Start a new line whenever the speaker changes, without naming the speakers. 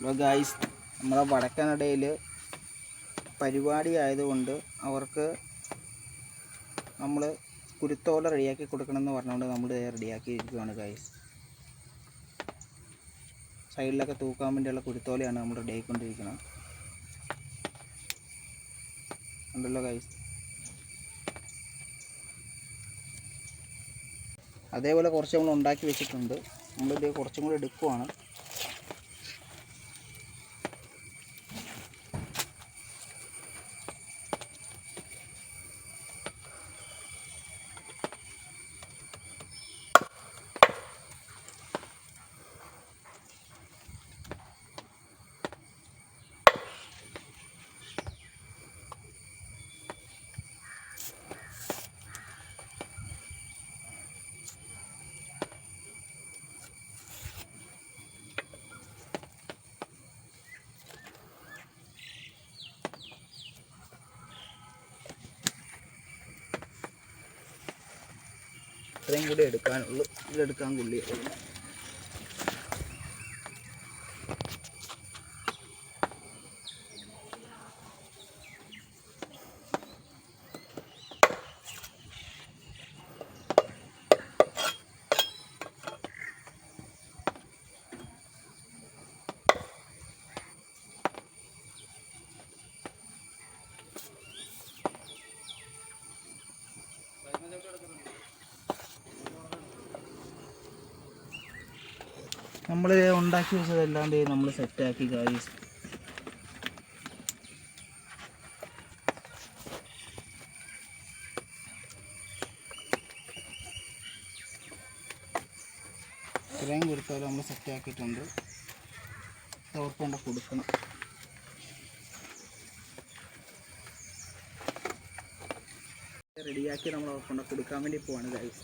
Hello guys നമ്മുടെ വടക്കനടയിൽ പരിപാടി ആയതുകൊണ്ട് അവർക്ക് നമ്മൾ കുരുത്തോല റെഡിയാക്കി കൊടുക്കണമെന്ന് പറഞ്ഞുകൊണ്ട് നമ്മൾ റെഡിയാക്കി ഇരിക്കുകയാണ് ഗായ്സ് സൈഡിലൊക്കെ തൂക്കാൻ വേണ്ടിയുള്ള കുരുത്തോലയാണ് നമ്മൾ റെഡി ആയിക്കൊണ്ടിരിക്കുന്നത് ഉണ്ടല്ലോ ഗായ്സ് അതേപോലെ കുറച്ച് നമ്മൾ ഉണ്ടാക്കി വെച്ചിട്ടുണ്ട്. നമ്മളിത് കുറച്ചും കൂടി എടുക്കുവാണ്. ഇത്രയും കൂടി എടുക്കാനുള്ളൂ ഇതെടുക്കാൻ കൊള്ളി നമ്മൾ ഉണ്ടാക്കി വെച്ചതല്ലാണ്ട് നമ്മൾ സെറ്റാക്കി കായ് ഇത്രയും കൊടുത്താലും നമ്മൾ സെറ്റാക്കിയിട്ടുണ്ട് അവർക്ക് കൊടുക്കണം. റെഡിയാക്കി നമ്മൾ അവർക്ക് കൊണ്ട് കൊടുക്കാൻ വേണ്ടി പോവാണ് ഗൈസ്